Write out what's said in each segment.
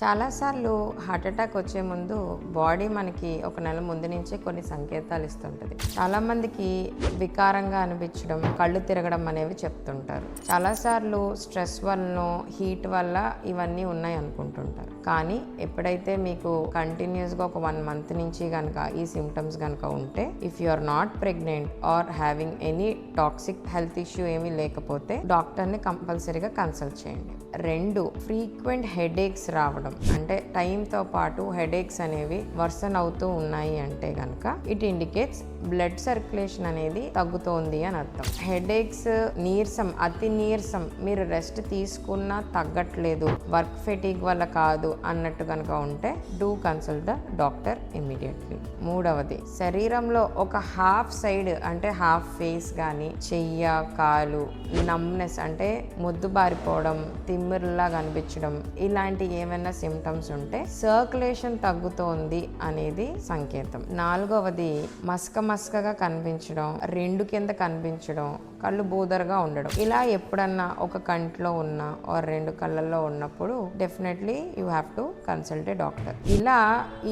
చాలాసార్లు heart attack వచ్చే ముందు బాడీ మనకి ఒక నెల ముందు నుంచే కొన్ని సంకేతాలు ఇస్తుంటుంది. చాలా మందికి వికారంగా అనిపించడం కళ్ళు తిరగడం అనేవి చెప్తుంటారు. చాలాసార్లు స్ట్రెస్ వల్ల హీట్ వల్ల ఇవన్నీ ఉన్నాయి అనుకుంటుంటారు. కానీ ఎప్పుడైతే మీకు కంటిన్యూస్గా ఒక వన్ మంత్ నుంచి కనుక ఈ సిమ్టమ్స్ కనుక ఉంటే if you are not pregnant or having any toxic health issue ఏమీ లేకపోతే డాక్టర్ని కంపల్సరీగా కన్సల్ట్ చేయండి. రెండు ఫ్రీక్వెంట్ హెడేక్స్ రావడం. అంటే టైంతో పాటు హెడేక్స్ అనేవి వర్సన్ అవుతూ ఉన్నాయి అంటే కనుక ఇట్ ఇండికేట్స్ బ్లడ్ సర్క్యులేషన్ అనేది తగ్గుతోంది అని అర్థం. హెడేక్స్ నీరసం అతి నీరసం మీరు రెస్ట్ తీసుకున్నా తగ్గట్లేదు వర్క్ ఫెటిక్ వల్ల కాదు అన్నట్టు కనుక ఉంటే do consult the doctor immediately. మూడవది శరీరంలో ఒక హాఫ్ సైడ్ అంటే హాఫ్ ఫేస్ కానీ చెయ్య కాలు నమ్నెస్ అంటే మొద్దు బారిపోవడం తిమ్మిరిలా కనిపించడం ఇలాంటి ఏమైనా సిమ్టమ్స్ ఉంటే సర్క్యులేషన్ తగ్గుతోంది అనేది సంకేతం. నాలుగవది మసక మసకగా కనిపించడం రెండు కింద కనిపించడం కళ్ళు బూదర్గా ఉండడం. ఇలా ఎప్పుడన్నా ఒక కంట్లో ఉన్న ఆర్ రెండు కళ్ళల్లో ఉన్నప్పుడు definitely you have to consult a doctor ఇలా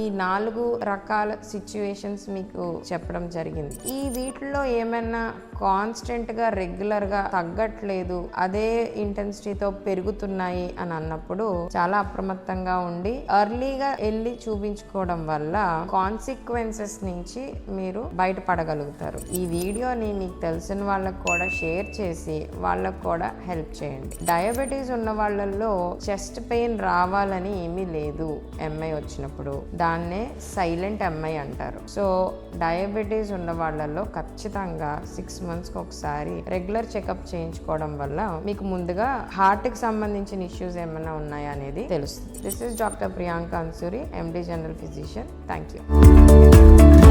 ఈ నాలుగు రకాల సిచ్యువేషన్స్ మీకు చెప్పడం జరిగింది. ఈ వీటిలో ఏమైనా కాన్స్టెంట్గా రెగ్యులర్గా తగ్గట్లేదు అదే ఇంటెన్సిటీతో పెరుగుతున్నాయి అని అన్నప్పుడు చాలా అప్రమత్తంగా ఉండి ఎర్లీగా వెళ్ళి చూపించుకోవడం వల్ల కాన్సిక్వెన్సెస్ నుంచి మీరు బయటపడగలుగుతారు. ఈ వీడియోని మీకు తెలిసిన వాళ్ళకు కూడా షేర్ చేసి వాళ్ళకు కూడా హెల్ప్ చేయండి. డయాబెటీస్ ఉన్న వాళ్ళల్లో చెస్ట్ పెయిన్ రావాలని ఏమీ లేదు ఎంఐ వచ్చినప్పుడు. దాన్నే సైలెంట్ ఎంఐ అంటారు. సో డయాబెటీస్ ఉన్న వాళ్ళల్లో ఖచ్చితంగా సిక్స్ మంత్స్కి ఒకసారి రెగ్యులర్ చెకప్ చేయించుకోవడం వల్ల మీకు ముందుగా హార్ట్కి సంబంధించిన ఇష్యూస్ ఏమైనా ఉన్నాయా అనేది తెలుస్తుంది. This is Dr. Priyanka Ansuri, MD General Physician. Thank you.